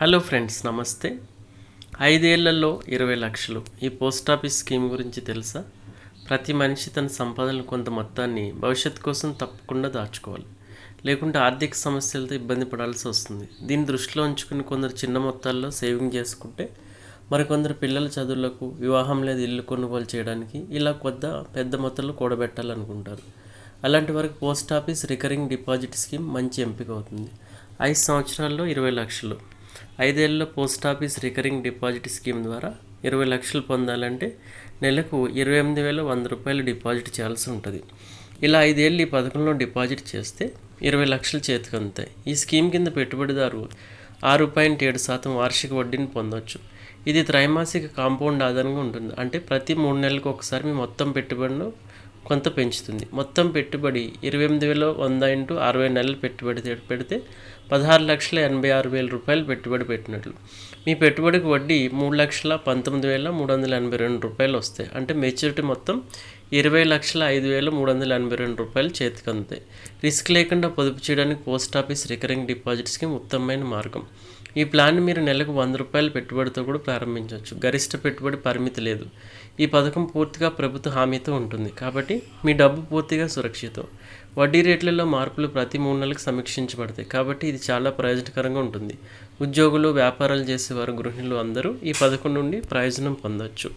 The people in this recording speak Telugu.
హలో ఫ్రెండ్స్ నమస్తే. ఐదేళ్ళలో ఇరవై లక్షలు. ఈ పోస్ట్ ఆఫీస్ స్కీమ్ గురించి తెలుసా? ప్రతి మనిషి తన సంపాదనలు కొంత మొత్తాన్ని భవిష్యత్తు కోసం తప్పకుండా దాచుకోవాలి. లేకుంటే ఆర్థిక సమస్యలతో ఇబ్బంది పడాల్సి వస్తుంది. దీన్ని దృష్టిలో ఉంచుకుని కొందరు చిన్న మొత్తాల్లో సేవింగ్ చేసుకుంటే మరికొందరు పిల్లల చదువులకు వివాహం లేదా ఇల్లు కొనుగోలు చేయడానికి ఇలా కొద్ద పెద్ద మొత్తంలో కూడబెట్టాలనుకుంటారు. అలాంటి వరకు post office recurring deposit scheme మంచి ఎంపిక అవుతుంది. ఐదు సంవత్సరాల్లో ఇరవై లక్షలు. ఐదేళ్ళలో post office recurring deposit scheme ద్వారా ఇరవై లక్షలు పొందాలంటే నెలకు ఇరవై ఎనిమిది వేల వంద రూపాయలు డిపాజిట్ చేయాల్సి ఉంటుంది. ఇలా ఐదేళ్ళు ఈ పథకంలో డిపాజిట్ చేస్తే ఇరవై లక్షలు చేతికి అందుతాయి. ఈ స్కీమ్ కింద పెట్టుబడిదారు ఆరు పాయింట్ ఏడు శాతం వార్షిక వడ్డీని పొందవచ్చు ఇది త్రైమాసిక కాంపౌండ్ ఆధారంగా ఉంటుంది. అంటే ప్రతి మూడు నెలలకు ఒకసారి మీ మొత్తం పెట్టుబడిను కొంత పెంచుతుంది. మొత్తం పెట్టుబడి ఇరవై ఎనిమిది వేల వంద ఇంటూ అరవై నెలలు పెట్టుబడి పెడితే పదహారు లక్షల ఎనభై ఆరు వేల రూపాయలు పెట్టుబడి పెట్టినట్లు. మీ పెట్టుబడికి వడ్డీ మూడు లక్షల పంతొమ్మిది వేల మూడు వందల ఎనభై రెండు రూపాయలు వస్తాయి. అంటే మెచ్యూరిటీ మొత్తం ఇరవై లక్షల ఐదు వేల మూడు వందల ఎనభై రెండు రూపాయలు చేతికి అందుతాయి రిస్క్ లేకుండా పొదుపు చేయడానికి post office recurring deposit scheme ఉత్తమమైన మార్గం. ఈ ప్లాన్ మీరు నెలకు వంద రూపాయల పెట్టుబడితో కూడా ప్రారంభించవచ్చు. గరిష్ట పెట్టుబడి పరిమితి లేదు. ఈ పథకం పూర్తిగా ప్రభుత్వ హామీతో ఉంటుంది. కాబట్టి మీ డబ్బు పూర్తిగా సురక్షితం. వడ్డీ రేట్లలో మార్పులు ప్రతి మూడు నెలలకు సమీక్షించబడతాయి. కాబట్టి ఇది చాలా ప్రయోజనకరంగా ఉంటుంది. ఉద్యోగులు వ్యాపారాలు చేసేవారు గృహిణులు అందరూ ఈ పథకం నుండి ప్రయోజనం పొందవచ్చు